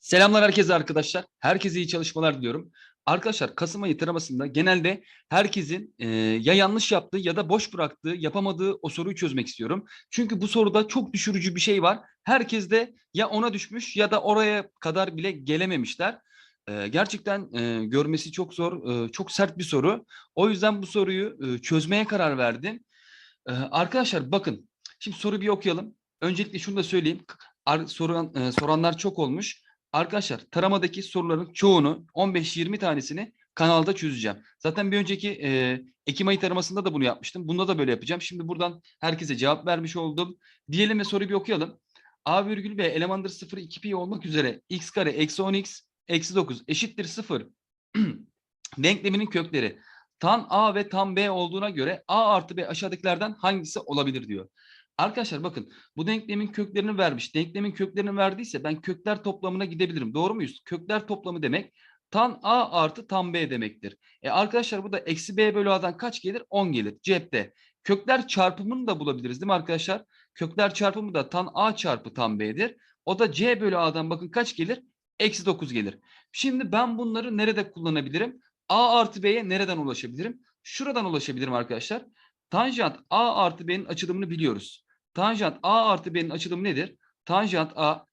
Selamlar herkese arkadaşlar. Herkese iyi çalışmalar diliyorum. Arkadaşlar Kasım ayı taramasında genelde herkesin e, ya yanlış yaptığı ya da boş bıraktığı, yapamadığı o soruyu çözmek istiyorum. Çünkü bu soruda çok düşürücü bir şey var. Herkes de ya ona düşmüş ya da oraya kadar bile gelememişler. E, gerçekten e, görmesi çok zor, e, çok sert bir soru. O yüzden bu soruyu e, çözmeye karar verdim. E, arkadaşlar bakın, şimdi soruyu bir okuyalım. Öncelikle şunu da söyleyeyim. Ar- soran, e, soranlar çok olmuş. Arkadaşlar taramadaki soruların çoğunu 15-20 tanesini kanalda çözeceğim. Zaten bir önceki e, Ekim ayı taramasında da bunu yapmıştım. Bunda da böyle yapacağım. Şimdi buradan herkese cevap vermiş oldum. Diyelim ve soruyu bir okuyalım. A virgül B elemandır 0 2 pi olmak üzere x kare eksi 10x eksi 9 eşittir 0. Denkleminin kökleri tan A ve tan B olduğuna göre A artı B aşağıdakilerden hangisi olabilir diyor. Arkadaşlar bakın bu denklemin köklerini vermiş. Denklemin köklerini verdiyse ben kökler toplamına gidebilirim. Doğru muyuz? Kökler toplamı demek tan A artı tan B demektir. E arkadaşlar bu da eksi B bölü A'dan kaç gelir? 10 gelir cepte. Kökler çarpımını da bulabiliriz değil mi arkadaşlar? Kökler çarpımı da tan A çarpı tan B'dir. O da C bölü A'dan bakın kaç gelir? Eksi 9 gelir. Şimdi ben bunları nerede kullanabilirim? A artı B'ye nereden ulaşabilirim? Şuradan ulaşabilirim arkadaşlar. Tanjant A artı B'nin açılımını biliyoruz. Tanjant A artı B'nin açılımı nedir? Tanjant A,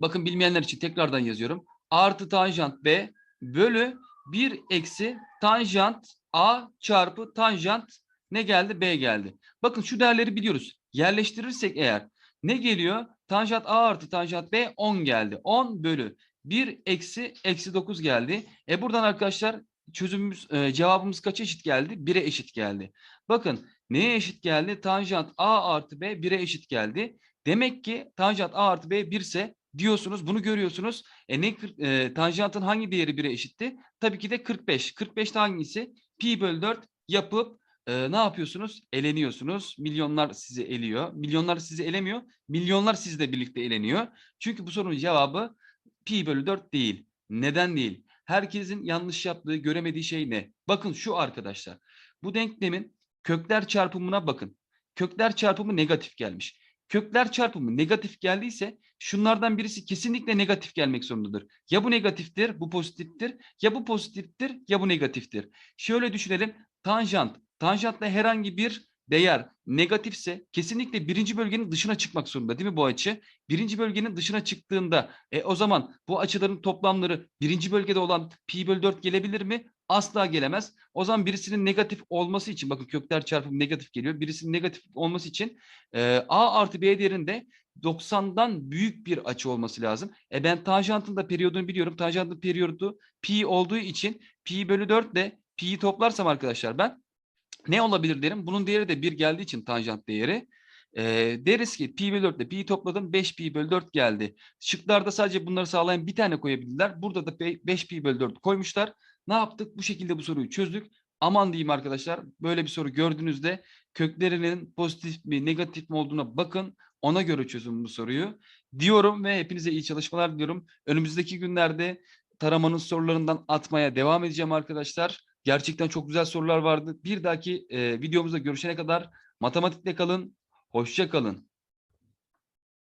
bakın bilmeyenler için tekrardan yazıyorum. Artı tanjant B bölü 1 eksi tanjant A çarpı tanjant ne geldi? B geldi. Bakın şu değerleri biliyoruz. Yerleştirirsek eğer ne geliyor? Tanjant A artı tanjant B 10 geldi. 10 bölü 1 eksi eksi 9 geldi. E buradan arkadaşlar çözümümüz e, cevabımız kaça eşit geldi? 1'e eşit geldi. Bakın neye eşit geldi? Tanjant A artı B 1'e eşit geldi. Demek ki tanjant A artı B 1 ise diyorsunuz bunu görüyorsunuz. E ne e, tanjantın hangi değeri 1'e eşitti? Tabii ki de 45. 45'te hangisi? Pi bölü 4 yapıp e, ne yapıyorsunuz? Eleniyorsunuz. Milyonlar sizi eliyor. Milyonlar sizi elemiyor. Milyonlar sizle birlikte eleniyor. Çünkü bu sorunun cevabı pi bölü 4 değil. Neden değil? Herkesin yanlış yaptığı, göremediği şey ne? Bakın şu arkadaşlar. Bu denklemin kökler çarpımına bakın. Kökler çarpımı negatif gelmiş. Kökler çarpımı negatif geldiyse şunlardan birisi kesinlikle negatif gelmek zorundadır. Ya bu negatiftir, bu pozitiftir, ya bu pozitiftir, ya bu negatiftir. Şöyle düşünelim. Tanjant, tanjantla herhangi bir değer negatifse kesinlikle birinci bölgenin dışına çıkmak zorunda değil mi bu açı? Birinci bölgenin dışına çıktığında e, o zaman bu açıların toplamları birinci bölgede olan pi bölü 4 gelebilir mi? Asla gelemez. O zaman birisinin negatif olması için bakın kökler çarpımı negatif geliyor. Birisinin negatif olması için e, a artı b değerinde 90'dan büyük bir açı olması lazım. E ben tanjantın da periyodunu biliyorum. Tanjantın periyodu pi olduğu için pi bölü 4 ile pi'yi toplarsam arkadaşlar ben ne olabilir derim. Bunun değeri de 1 geldiği için tanjant değeri. E, deriz ki pi bölü 4 ile pi'yi topladım 5 pi bölü 4 geldi. Şıklarda sadece bunları sağlayan bir tane koyabildiler. Burada da 5 pi bölü 4 koymuşlar. Ne yaptık? Bu şekilde bu soruyu çözdük. Aman diyeyim arkadaşlar böyle bir soru gördüğünüzde köklerinin pozitif mi negatif mi olduğuna bakın. Ona göre çözün bu soruyu. Diyorum ve hepinize iyi çalışmalar diliyorum. Önümüzdeki günlerde taramanın sorularından atmaya devam edeceğim arkadaşlar. Gerçekten çok güzel sorular vardı. Bir dahaki e, videomuzda görüşene kadar matematikle kalın. Hoşça kalın.